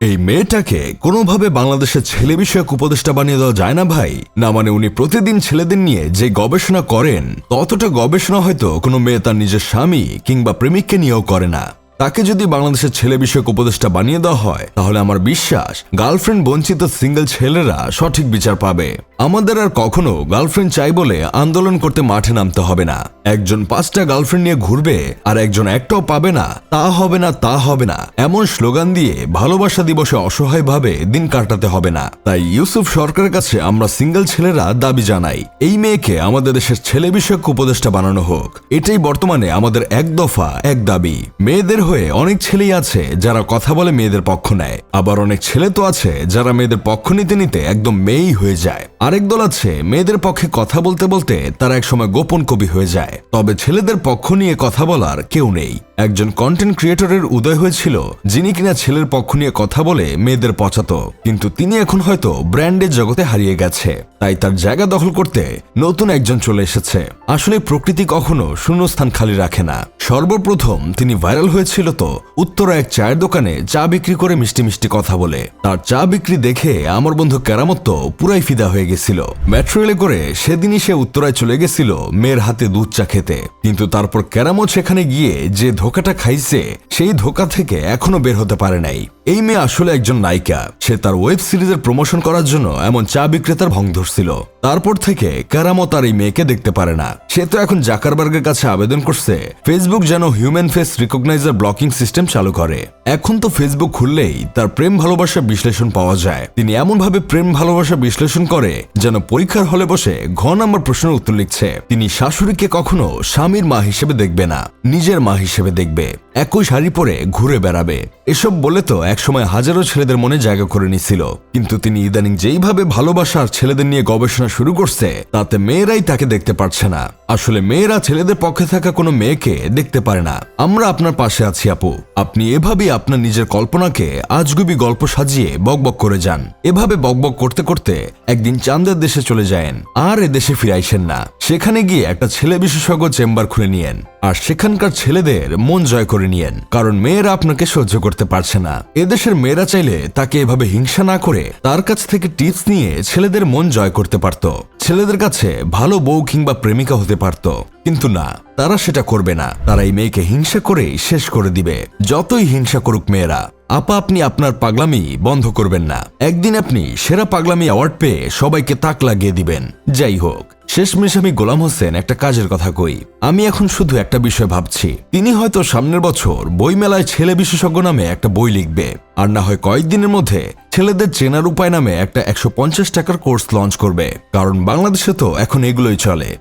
এই মেয়েটাকে কোনোভাবে বাংলাদেশের ছেলে বিষয়ক উপদেষ্টা বানিয়ে দেওয়া যায় না ভাই? না মানে উনি প্রতিদিন ছেলেদের নিয়ে যে গবেষণা করেন, ততটা গবেষণা হয়তো কোনো মেয়ে তার নিজের স্বামী কিংবা প্রেমিককে নিয়েও করে না। তাকে যদি বাংলাদেশের ছেলে বিষয়ক উপদেষ্টা বানিয়ে দেওয়া হয়, তাহলে আমার বিশ্বাস গার্লফ্রেন্ড বঞ্চিত সিঙ্গেল ছেলেরা সঠিক বিচার পাবে। আমাদের আর কখনো গার্লফ্রেন্ড চাই বলে আন্দোলন করতে মাঠে নামতে হবে না। একজন পাঁচটা গার্লফ্রেন্ড নিয়ে ঘুরবে আর একজন একটাও পাবে না। তা হবে না, তা হবে না। এমন স্লোগান দিয়ে ভালোবাসা দিবসে অসহায়ভাবে দিন কাটাতে হবে না। তাই ইউসুফ সরকারের কাছে আমরা সিঙ্গেল ছেলেরা দাবি জানাই, এই মেয়েকে আমাদের দেশের ছেলে বিষয়ক উপদেষ্টা বানানো হোক। এটাই বর্তমানে আমাদের এক দফা, এক দাবি। মেয়েদের হয়ে অনেক ছেলেই আছে যারা কথা বলে মেয়েদের পক্ষ নেয়। আবার অনেক ছেলে তো আছে যারা মেয়েদের পক্ষ নিতে নিতে একদম মেয়েই হয়ে যায়। আরেক দল আছে, মেয়েদের পক্ষে কথা বলতে বলতে তারা একসময় গোপন কবি হয়ে যায়। তবে ছেলেদের পক্ষ নিয়ে কথা বলার কেউ নেই। একজন কন্টেন্ট ক্রিয়েটরের উদয় হয়েছিল, যিনি কিনা ছেলের পক্ষ নিয়ে কথা বলে মেয়েদের পচাত কিন্তু তিনি এখন হয়তো ব্র্যান্ডের জগতে হারিয়ে গেছে। তাই তার জায়গা দখল করতে নতুন একজন চলে এসেছে। আসলে প্রকৃতি কখনো শূন্যস্থান খালি রাখে না। সর্বপ্রথম তিনি ভাইরাল হয়েছিল তো উত্তরা এক চায়ের দোকানে চা বিক্রি করে মিষ্টি মিষ্টি কথা বলে। তার চা বিক্রি দেখে আমার বন্ধু কেরামত তো পুরাই ফিদা হয়ে গেছিল। মেট্রো রেলে করে সেদিনই সে উত্তরায় চলে গেছিল মেয়ের হাতে দুধ চা খেতে। কিন্তু তারপর কেরামত সেখানে গিয়ে যে ধোকাটা খাইছে, সেই ধোকা থেকে এখনও বের হতে পারে নাই। এই মেয়ে আসলে একজন নায়িকা। সে তার ওয়েব সিরিজের প্রমোশন করার জন্য এমন চা বিক্রেতার ভং ধরছিল। তারপর থেকে কেরামত আর এই মেয়েকে দেখতে পারে না। সে তো এখন জাকারবার্গের কাছে আবেদন করছে, ফেসবুক যেন human face recogniser blocking system চালু করে। এখন তো ফেসবুক খুললেই তার প্রেম ভালোবাসা বিশ্লেষণ পাওয়া যায়। তিনি এমন ভাবে প্রেম ভালোবাসা বিশ্লেষণ করে যেন পরীক্ষার হলে বসে ঘ নম্বর প্রশ্নের উত্তর লিখছে। তিনি শাশুড়িকে কখনো স্বামীর মা হিসেবে দেখবে না, নিজের মা হিসেবে দেখবে। একই শাড়ি পরে ঘুরে বেড়াবে। এসব বলে তো একসময় হাজারো ছেলেদের মনে জায়গা করে নিছিল। কিন্তু তিনি ইদানিং যেইভাবে ভালোবাসার ছেলেদের নিয়ে গবেষণা শুরু করছে, তাতে মেয়েরাই তাকে দেখতে পারছে না। আসলে মেয়েরা ছেলেদের পক্ষে থাকা কোনো মেয়েকে দেখতে পারে না। আমরা আপনার পাশে আছি, আপু। আপনি এভাবেই আপনার নিজের কল্পনাকে আজগুবি গল্প সাজিয়ে বকবক করে যান। এভাবে বকবক করতে করতে একদিন চান্দের দেশে চলে যায়েন। আর এ দেশে ফিরে আইসেন না। সেখানে গিয়ে একটা ছেলে বিশেষজ্ঞ চেম্বার খুলে নিয়েন। আর সেখানকার ছেলেদের মন জয় করে নিয়েন, কারণ মেয়েরা আপনাকে সহ্য করতে পারছে না। এদেশের মেয়েরা চাইলে তাকে এভাবে হিংসা না করে তার কাছ থেকে টিপস নিয়ে ছেলেদের মন জয় করতে পারত। ছেলেদের কাছে ভালো বউ কিংবা প্রেমিকা হতে পারত। কিন্তু না, তারা সেটা করবে না। তারা এই মেয়েকে হিংসা করেই শেষ করে দিবে। যতই হিংসা করুক মেয়েরা, আপা আপনি আপনার পাগলামি বন্ধ করবেন না। একদিন আপনি সেরা পাগলামি অ্যাওয়ার্ড পেয়ে সবাইকে তাক লাগিয়ে দিবেন। যাই হোক শেষমেশ আমি গোলাম হোসেন একটা কাজের কথা কই। আমি এখন শুধু একটা বিষয় ভাবছি। তিনি হয়তো সামনের বছর বইমেলায় ছেলে বিশেষজ্ঞ নামে একটা বই লিখবে, আর না হয় কয়েকদিনের মধ্যে ছেলেদের চেনার উপায় নামে একটা একশো পঞ্চাশ টাকার কোর্স লঞ্চ করবে। কারণ বাংলাদেশে তো এখন এগুলোই চলে।